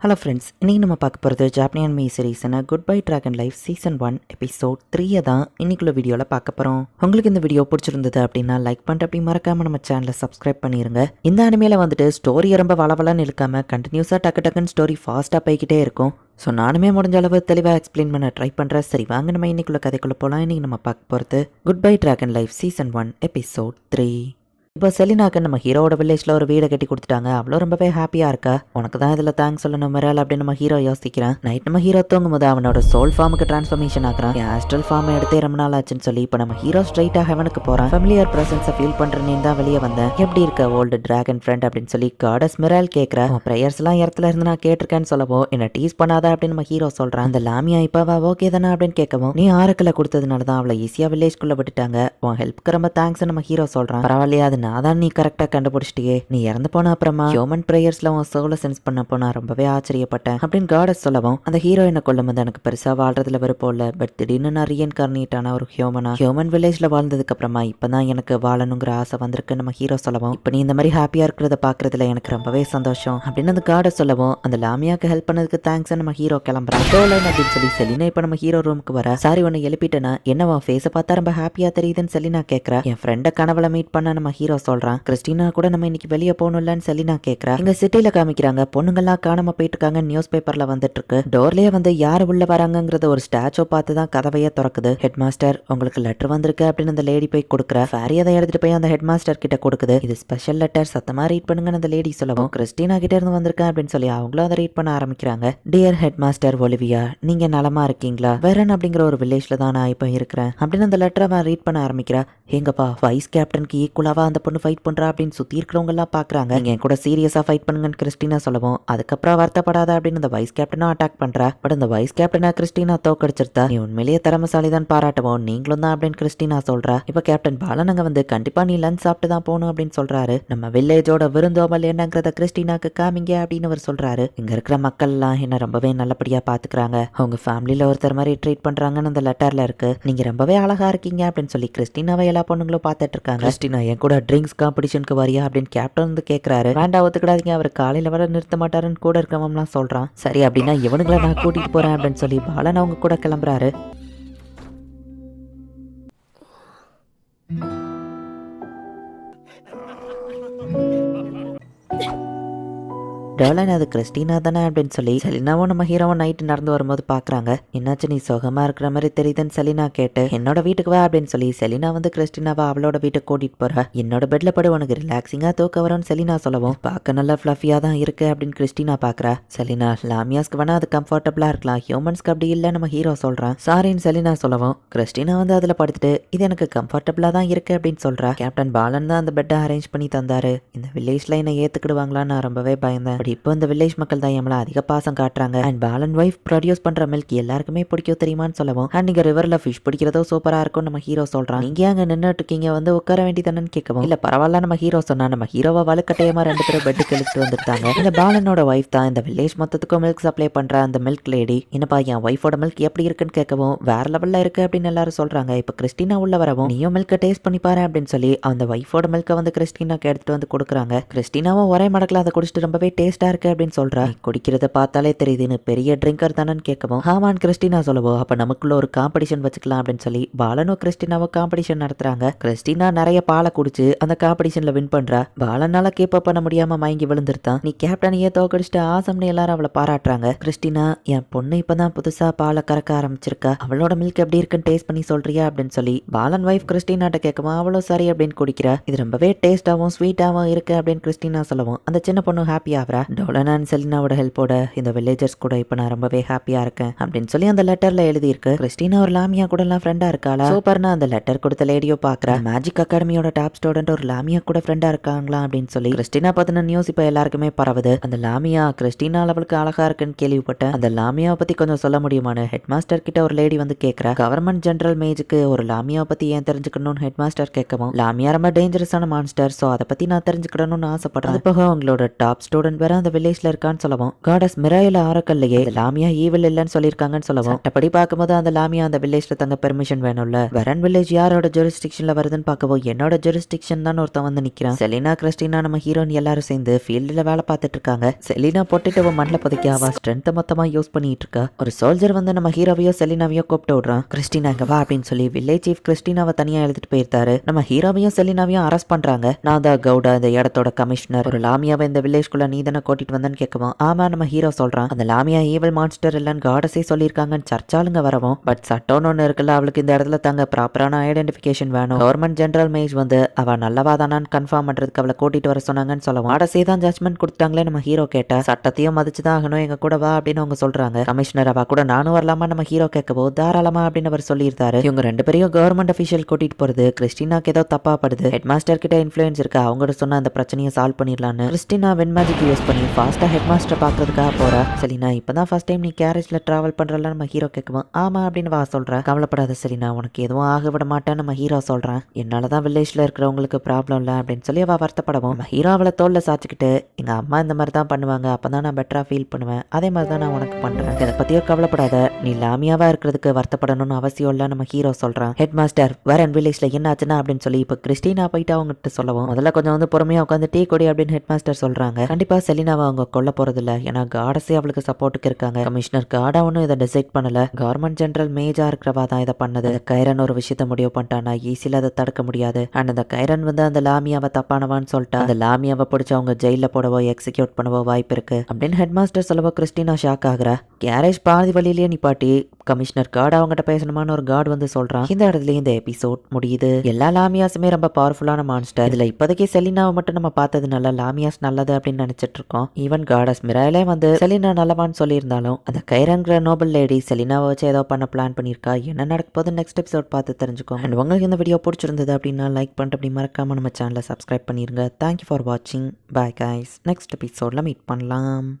Hello friends இன்றைக்கி நம்ம பார்க்க போகிறது ஜாப்பனியன் மீ சீரீஸ்னா good bye dragon life season one episode த்ரீயை தான் இன்னைக்குள்ள வீடியோவில் பார்க்க போகிறோம் உங்களுக்கு இந்த வீடியோ பிடிச்சிருந்தது அப்படின்னா லைக் பண்ணிட்டு அப்படி மறக்காமல் நம்ம சேனலை சப்ஸ்கிரைப் பண்ணிடுங்க இந்த அனிமையில் வந்துட்டு ஸ்டோரி ரொம்ப வளவலன்னு இருக்காமல் கண்டினியூஸாக டக்கு டக்குன்னு ஸ்டோரி ஃபாஸ்ட்டாக போய்கிட்டே இருக்கும். ஸோ நானுமே முடிஞ்ச அளவு தெளிவாக எக்ஸ்பிளைன் பண்ண ட்ரை பண்ணுறேன் சரி வாங்க நம்ம இன்னைக்குள்ள கதைக்குள்ளே போகலாம் இன்றைக்கி நம்ம பார்க்க போகிறது good bye dragon life season one episode three இப்போ செலினாக்கு நம்ம ஹீரோவோட வில்லேஜில் ஒரு வீடை கட்டி கொடுத்துட்டாங்க. அவ்வளோ ரொம்பவே ஹாப்பியாக இருக்கா. உனக்கு தான் இதில் தேங்க்ஸ் சொல்லணும் மிரல் அப்படின்னு நம்ம ஹீரோ யோசிக்கிறான். நைட் நம்ம ஹீரோ தூங்கும் போது அவனோட சோல் ஃபார்முக்கு ட்ரான்ஸ்ஃபர்மேஷன் ஆகிறான் என் ஆஸ்ட்ரல் ஃபார்ம் எடுத்தே ரொம்ப நாள் ஆச்சுன்னு சொல்லி இப்போ நம்ம ஹீரோ ஸ்ட்ரைட்டாக ஹெவனுக்கு போகிறான் ஃபெமிலியர் ப்ரெசன்ஸை ஃபீல் பண்ணுறேன்னு தான் வெளியே வந்தேன் எப்படி இருக்க ஓல்டு டிராகன் ஃப்ரெண்ட் அப்படின்னு சொல்லி காடஸ் மிரல் கேட்குற உன் ப்ரேயர்ஸ்லாம் இடத்துல இருந்து நான் கேட்டிருக்கேன்னு சொல்லவோ என்ன டீஸ் பண்ணாத அப்படின்னு நம்ம ஹீரோ சொல்கிறான் அந்த லாமியா இப்போவா ஓகே தானே அப்படின்னு கேட்கவும் நீ ஆரக்கில் கொடுத்ததுனால தான் அவளை ஈஸியாக வில்லேஜ்குள்ளே விட்டுட்டாங்க. உன் ஹெல்ப்க்கு ரொம்ப தேங்க்ஸ் நம்ம ஹீரோ சொல்கிறான் பரவாயில்லையா அது நான் தான் நீ கரெக்டாக கண்டுபிடிச்சிட்டியே. நீ இறந்து போன அப்புறமா? ஹியூமன் ப்ரேயர்ஸ்ல உன் சோலை சென்ஸ் பண்ணப்போ நான் ரொம்பவே ஆச்சரியப்பட்டேன். அப்படின்னு காடஸ் சொல்லவும் அந்த ஹீரோயினை கொல்லும் போது எனக்கு பெருசா வாழ்றதுல விருப்பம் இல்லை. பட் திடீர்னு நான் ரீஎன்கார்னேட் ஆன ஒரு ஹியூமனா ஹியூமன் வில்லேஜ்ல வாழ்ந்ததுக்கு அப்புறமா இப்பதான் எனக்கு வாழணுங்கிற ஆசை வந்திருக்கு நம்ம ஹீரோ சொல்லவும். இப்போ நீ இந்த மாதிரி ஹாப்பியா இருக்கிறத பாக்குறதுல எனக்கு ரொம்பவே சந்தோஷம். அப்படின்னு அந்த காடஸ் சொல்லவும் அந்த லாமியாக்கு ஹெல்ப் பண்ணதுக்கு தேங்க்ஸ் நம்ம ஹீரோ கிளம்புறான். டோலன் அப்படின்னு சொல்லி செலினா இப்போ நம்ம ஹீரோ ரூமுக்கு வர. சாரி ஒன்னு எழுப்பிட்டேனா? என்ன உன் ஃபேஸை பார்த்தா ரொம்ப ஹாப்பியா தெரியுதுன்னு செலினா கேட்கறா என் ஃப்ரெண்டை கனவுல மீட் பண்ண நம்ம ஹீரோ சொல்றான். கிறிஸ்டினா கூட நம்ம இன்னைக்கு வெளியே போகணும்லன்னு செலினா கேட்கறேன் இங்க சிட்டில காமிக்கிறாங்க. பொண்ணுங்கெல்லாம் காணாம போயிட்டு இருக்காங்க நியூஸ் பேப்பர்ல வந்துட்டு இருக்கு டோர்லயே வந்து யார் உள்ள வராங்கங்கிறத ஒரு ஸ்டாச்சு பார்த்து தான் கதவையே திறக்குது. ஹெட் மாஸ்டர் உங்களுக்கு லெட்டர் வந்திருக்கு அப்படின்னு அந்த லேடி போய் கொடுக்குற. ஃபேரி அதை எடுத்துட்டு போய் அந்த ஹெட் மாஸ்டர் கிட்ட கொடுக்குது. இது ஸ்பெஷல் லெட்டர் சத்தமா ரீட் பண்ணுங்கன்னு அந்த லேடி சொல்லவும். கிறிஸ்டினா கிட்ட இருந்து வந்திருக்கேன் அப்படின்னு சொல்லி அவங்களும் அதை ரீட் பண்ண ஆரம்பிக்கிறாங்க. டியர் ஹெட் மாஸ்டர் ஒலிவியா நீங்க நலமா இருக்கீங்களா? வெரன் அப்படிங்கிற ஒரு வில்லேஜ்ல தான் நான் இப்போ இருக்கிறேன் அப்படின்னு அந்த லெட்டரை அவன் ரீட் பண்ண ஆரம்பிக்கிறா. எங்கப்பா வைஸ் கேப்டனுக்கு ஈக்குவலாவா அந்த பொண்ணு ஃபைட் பண்றா அப்படின்னு சுத்தி இருக்கிறவங்க எல்லாம் பாக்குறாங்க என் கூட சீரியஸா ஃபைட் பண்ணுங்கன்னு கிறிஸ்டினா சொல்லவும் அதுக்கப்புறம் வருத்தப்படாத அப்படின்னு இந்த வைஸ் கேப்டனும் அட்டாக் பண்றா. பட் இந்த வைஸ் கேப்டனா கிறிஸ்டினா தோக்கடிச்சிருந்தா நீ உண்மையிலேயே திறமசாலி தான் பாராட்டுவோம் நீங்களும் தான் அப்படின்னு கிறிஸ்டினா சொல்றா. இப்ப கேப்டன் பாலன் அங்க வந்து கண்டிப்பா நீ லஞ்ச் சாப்பிட்டு தான் போகணும் அப்படின்னு சொல்றாரு. நம்ம வில்லேஜோட விருந்தோமல் என்னங்கிறத கிறிஸ்டினாக்கு காமிங்க அப்படின்னு அவர் சொல்றாரு. இங்க இருக்கிற மக்கள் எல்லாம் என்ன ரொம்பவே நல்லபடியா பாத்துக்கிறாங்க. அவங்க ஃபேமிலியில ஒருத்தர் மாதிரி ட்ரீட் பண்றாங்கன்னு அந்த லெட்டர்ல இருக்கு. நீங்க ரொம்பவே அழகா இருக்கீங்க அப்படின்னு சொல்லி கிறிஸ்டினாவை எல்லா பொண்ணுங்களும் பார்த்துட்டு இருக்காங்க கிறிஸ்டினா என் கூட ட்ரிங்க்ஸ் காம்படிஷனுக்கு வரியா அப்படின்னு கேப்டன் வந்து கேட்கறாரு வேண்டாம் ஒத்துக்கிடாதீங்க அவர் காலையில வர நிறுத்த மாட்டாருன்னு கூட இருக்கவம்லாம் சொல்றான். சரி அப்படின்னா இவனுங்களை நான் கூட்டிட்டு போறேன் அப்படின்னு சொல்லி பாலன் அவங்க கூட கிளம்புறாரு. டேர்லன் அது கிறிஸ்டினா தானே அப்படின்னு சொல்லி செலினாவும் நம்ம ஹீரோவும் நைட்டு நடந்து வரும்போது பார்க்குறாங்க என்னாச்சு நீ சுகமா இருக்கிற மாதிரி தெரியுதுன்னு செலினா கேட்டு என்னோட வீட்டுக்கு வா அப்படின்னு சொல்லி செலினா வந்து கிறிஸ்டினாவை அவளோட வீட்டுக்கு கூட்டிட்டு போறா. என்னோட பெட்ல படு உனக்கு ரிலாக்ஸிங்கா தூக்க வரும்னு செலினா சொல்லவும் பார்க்க நல்லா ஃப்ளஃபியாக தான் இருக்கு அப்படின்னு கிறிஸ்டினா பார்க்கறா செலினா லாமியாஸ்க்கு வேணா அது கம்ஃபர்டபுளா இருக்கலாம் ஹியூமன்ஸ்க்கு அப்படி இல்லை நம்ம ஹீரோ சொல்றான். சாரின்னு செலினா சொல்லவும் கிறிஸ்டினா வந்து அதுல படுத்துட்டு இது எனக்கு கம்ஃபர்டபுளா தான் இருக்கு அப்படின்னு சொல்றா. கேப்டன் பாலன் தான் அந்த பெட்டை அரேஞ்ச் பண்ணி தந்தாரு. இந்த வில்லேஜ்ல என்ன ஏத்துக்கிடுவாங்களான்னு நான் ரொம்பவே பயந்தேன். பட் இப்போ இந்த வில்லேஜ் மக்கள் தான் எம்மளை அதிக பாசம் காட்டுறாங்க. அண்ட் பாலன் ஒய்ஃப் ப்ரொடியூஸ் பண்ற மில்க் எல்லாருக்குமே பிடிக்கும் தெரியுமான்னு சொல்லவும். அண்ட் நீங்க ரிவர்ல ஃபிஷ் பிடிக்கிறதோ சூப்பரா இருக்கும் நம்ம ஹீரோ சொல்றான். நீங்க அங்க நின்னுட்டு இருக்கீங்க வந்து உட்கார வேண்டியதானு கேட்கவும். இல்ல பரவாயில்ல நம்ம ஹீரோ சொன்னா நம்ம ஹீரோவை வலுக்கட்டையமா ரெண்டு பேரும் பெட்டுக்கு இழுத்துட்டு வந்துட்டாங்க. இந்த பாலனோட ஒய்ஃப் தான் இந்த வில்லேஜ் மொத்தத்துக்கும் மில்க் சப்ளை பண்ற அந்த மில்க் லேடி என்னப்பா என் ஒய்ஃபோட மில்க் எப்படி இருக்குன்னு கேட்கவும் வேற லெவல்ல இருக்கு அப்படின்னு எல்லாரும் சொல்றாங்க. இப்ப கிறிஸ்டினா உள்ள வரவும் நீயும் மில்க்கை டேஸ்ட் பண்ணி பாரு அப்படின்னு சொல்லி அந்த ஒய்ஃபோட மில்க்கை வந்து கிறிஸ்டினாக்கு எடுத்துட்டு வந்து கொடுக்குறாங்க. கிறிஸ்டினாவும் ஒரே மடக்கில் அதை குடிச்சிட்டு ரொம்பவே டேஸ்ட் இருக்கு அப்படின்னு சொல்கிறா குடிக்கிறத பார்த்தாலே தெரியுதுன்னு பெரிய ட்ரிங்கர் தானேன்னு கேட்கவும் ஆமான்னு கிறிஸ்டினா சொல்லவோ அப்போ நமக்குள்ள ஒரு காம்படிஷன் வச்சுக்கலாம் அப்படின்னு சொல்லி பாலனும் கிறிஸ்டினாவும் காம்படிஷன் நடத்துறாங்க. கிறிஸ்டினா நிறைய பாலை குடிச்சு அந்த காம்படிஷனில் வின் பண்ணுறா பாலனால கீப் பண்ண முடியாம மயங்கி விழுந்துருத்தான். நீ கேப்டனையே தோக்கடிச்சிட்டு ஆசம்னு எல்லாரும் அவளை பாராட்டுறாங்க. கிறிஸ்டினா என் பொண்ணு இப்பதான் புதுசா பாலை கறக்க ஆரம்பிச்சிருக்கா. அவளோட மில்க் எப்படி இருக்குன்னு டேஸ்ட் பண்ணி சொல்றியா? அப்படின்னு சொல்லி பாலன் வைஃப் கிறிஸ்டினாட்ட கேட்கவும் அவ்வளோ சரி அப்படின்னு குடிக்கிறா. இது ரொம்பவே டேஸ்டாவும் ஸ்வீட்டாவும் இருக்கு அப்படின்னு கிறிஸ்டினா சொல்லவும் அந்த சின்ன பொண்ணு ஹாப்பி ஆகிறா. டோலன் அண்ட் செலினாவோட ஹெல்ப்போட இந்த வில்லேஜர்ஸ் கூட இப்போ நான் ரொம்பவே ஹாப்பியா இருக்கேன் அப்படின்னு சொல்லி அந்த லெட்டர்ல எழுதியிருக்கு. கிறிஸ்டினா ஒரு லாமியா கூட எல்லாம் ஃப்ரெண்டா இருக்காளா? சூப்பர்னா அந்த லெட்டர் கொடுத்த லேடியோ பாக்குறா. மேஜிக் அகாடமியோட டாப் ஸ்டூடெண்ட் ஒரு லாமியா கூட ஃப்ரெண்டா இருக்காங்களா அப்படின்னு சொல்லி கிறிஸ்டினா பத்தின நியூஸ் இப்போ எல்லாருக்குமே பரவுது. அந்த லாமியா கிறிஸ்டினா அளவுக்கு அழகா இருக்குன்னு கேள்விப்பட்டேன். அந்த லாமியாவை பத்தி கொஞ்சம் சொல்ல முடியுமான்னு ஹெட் மாஸ்டர் கிட்ட ஒரு லேடி வந்து கேக்குறா. கவர்மெண்ட் ஜெனரல் மேஜுக்கு ஒரு லாமியாவை பத்தி ஏன் தெரிஞ்சுக்கணும்னு ஹெட் மாஸ்டர் கேட்கவும் லாமியா ரொம்ப டேஞ்சரஸான மான்ஸ்டர் ஸோ அதை பத்தி நான் தெரிஞ்சுக்கணும்னு ஆசைப்படுறேன். அது போக உங்களோட டாப் ஸ்டூடெண்ட் வேற யாரும் அந்த வில்லேஜ்ல இருக்கான்னு சொல்லவும் காடஸ் மிராயில ஆரக்கல்லையே லாமியா ஈவில் இல்லைன்னு சொல்லியிருக்காங்கன்னு சொல்லவும் அப்படி பார்க்கும்போது அந்த லாமியா அந்த வில்லேஜ்ல தங்க பெர்மிஷன் வேணும்ல. வரன் வில்லேஜ் யாரோட ஜூரிஸ்டிக்ஷன்ல வருதுன்னு பார்க்கவும் என்னோட ஜூரிஸ்டிக்ஷன் தான் ஒருத்தன் வந்து நிக்கிறான். செலினா கிறிஸ்டினா நம்ம ஹீரோயின் எல்லாரும் சேர்ந்து ஃபீல்டில் வேலை பார்த்துட்டு இருக்காங்க. செலினா போட்டுட்டு மண்ணில் பதுக்கி அவ ஸ்ட்ரென்த்தை மொத்தமா யூஸ் பண்ணிட்டு இருக்கா. ஒரு சோல்ஜர் வந்து நம்ம ஹீரோவையோ செலினாவையோ கூப்பிட்டு விடுறான். கிறிஸ்டினா இங்க வா அப்படின்னு சொல்லி வில்லேஜ் சீஃப் கிறிஸ்டினாவை தனியா எழுதிட்டு போயிருந்தாரு நம்ம ஹீரோவையும் செலினாவையும் அரெஸ்ட் பண்றாங்க. நான் தான் கவுடா இந்த இடத்தோட கமிஷனர் ஒரு லாமியாவை இந்த வில்லேஜ்குள்ள நீ தானே கூட்டிட்டு வந்தேன்னு கேட்கவும் ஆமா நம்ம ஹீரோ சொல்றான். அந்த லாமியா ஈவல் மான்ஸ்டர் இல்லைன்னு காடஸே சொல்லியிருக்காங்கன்னு சர்ச்சாலுங்க வரவும் பட் சட்டம்னு ஒன்று இருக்குல்ல அவளுக்கு இந்த இடத்துல தங்க ப்ராப்பரான ஐடென்டிஃபிகேஷன் வேணும். கவர்மெண்ட் ஜென்ரல் மேஜ் வந்து அவ நல்லவா தானான்னு கன்ஃபார்ம் பண்றதுக்கு அவளை கூட்டிட்டு வர சொன்னாங்கன்னு சொல்லவும் காடஸே தான் ஜட்மெண்ட் கொடுத்தாங்களே நம்ம ஹீரோ கேட்டா சட்டத்தையும் மதிச்சு தான் ஆகணும் எங்க கூட வா அப்படின்னு அவங்க சொல்றாங்க. கமிஷனர் அவ கூட நானும் வரலாமா? நம்ம ஹீரோ கேட்கவோ தாராளமா அப்படின்னு அவர் சொல்லியிருந்தாரு. இவங்க ரெண்டு பேரையும் கவர்மெண்ட் அஃபீஷியல் கூட்டிட்டு போறது கிறிஸ்டினாக்கு ஏதோ தப்பா படுது. ஹெட் மாஸ்டர் கிட்ட இன்ஃபுளுன்ஸ் இருக்கு அவங்க சொன்ன அந்த பிரச்சனையை சால்வ் பண்ணிடலான்னு. கிறிஸ்டினா வென் மேஜிக் யூஸ் பண்ணி ஃபாஸ்ட்டாக ஹெட் மாஸ்டர் பாக்குறதுக்காக செலினா இப்போ தான் ஃபர்ஸ்ட் டைம் நீ கேரேஜில் ட்ராவல் பண்ணுறல நம்ம ஹீரோ கேட்குவோம் ஆமா அப்படின்னு வா சொல்கிறேன் கவலைப்படாத செலினா உனக்கு எதுவும் ஆக விட மாட்டேன் நம்ம ஹீரோ என்னால் தான் வில்லேஜில் இருக்கிறவங்களுக்கு ப்ராப்ளம் இல்லை அப்படின்னு சொல்லி அவள் வருத்தப்படவும். நம்ம ஹீரோ அவளை தோல்ல சாச்சிக்கிட்டு எங்கள் அம்மா இந்த மாதிரி தான் பண்ணுவாங்க. அப்போ தான் நான் பெட்டரா ஃபீல் பண்ணுவேன். அதே மாதிரி தான் நான் உனக்கு பண்ணுறேன் இதை பற்றியோ கவலைப்படாத. நீ லாமியாவாக இருக்கிறதுக்கு வருத்தப்படணும்னு அவசியம் இல்லை நம்ம ஹீரோ சொல்கிறான் ஹெட் மாஸ்டர் வரன் வில்லேஜில் என்ன ஆச்சுன்னா அப்படின்னு சொல்லி இப்போ கிறிஸ்டினா போயிட்டு அவங்ககிட்ட சொல்லவும். முதல்ல கொஞ்சம் வந்து பொறுமையாக உட்காந்து டீ கொடி அப்படின்னு ஹெட் மாஸ்டர் சொல்கிறாங்க கண்டிப்பாக கண்டிப்பா செலினாவை அவங்க கொல்ல போறது ஏன்னா காடஸே அவளுக்கு சப்போர்ட்டுக்கு இருக்காங்க. கமிஷனர் காடா ஒன்றும் இதை டிசைட் பண்ணல. கவர்மெண்ட் ஜெனரல் மேஜா இருக்கிறவா தான் இதை பண்ணது. கைரன் ஒரு விஷயத்த முடிவு பண்ணிட்டானா ஈஸியில் அதை தடுக்க முடியாது. அண்ட் அந்த கைரன் வந்து அந்த லாமியாவை தப்பானவான்னு சொல்லிட்டா அந்த லாமியாவை பிடிச்சி அவங்க ஜெயிலில் போடவோ எக்ஸிக்யூட் பண்ணவோ வாய்ப்பு இருக்கு. அப்படின்னு ஹெட் மாஸ்டர் சொல்லவோ கிறிஸ்டினா ஷாக் ஆகுறா. கேரேஜ் பாதி வழியிலேயே நிப்பாட்டி கமிஷனர் கார்டு அவங்ககிட்ட பேசணுமான்னு ஒரு கார்டு வந்து சொல்றான். இந்த இடத்துல இந்த எபிசோட் முடியுது. எல்லா லாமியாஸுமே ரொம்ப பவர்ஃபுல்லான மான்ஸ்டர் இதுல இப்போதைக்கு செலினாவை மட்டும் நம்ம பார்த்ததுனால லாமியாஸ் நல்லது அப்படின்னு நினைச்சிட்டு இருக்கோம் ஈவன் காடஸ் மிராயிலே வந்து செலினா நல்லவான்னு சொல்லியிருந்தாலும் அந்த கைரங்கிற நோபல் லேடி செலினாவை வச்சு ஏதோ பண்ண பிளான் பண்ணியிருக்கா. என்ன நடக்க போது நெக்ஸ்ட் எபிசோட் பார்த்து தெரிஞ்சுக்கோங்க. அண்ட் உங்களுக்கு இந்த வீடியோ பிடிச்சிருந்தது அப்படின்னா லைக் பண்ணிட்டு அப்படி மறக்காம நம்ம சேனலை சப்ஸ்கிரைப் பண்ணிருங்க. தேங்க்யூ ஃபார் வாட்சிங் பாய் கைஸ் நெக்ஸ்ட் எபிசோட்ல மீட் பண்ணலாம்.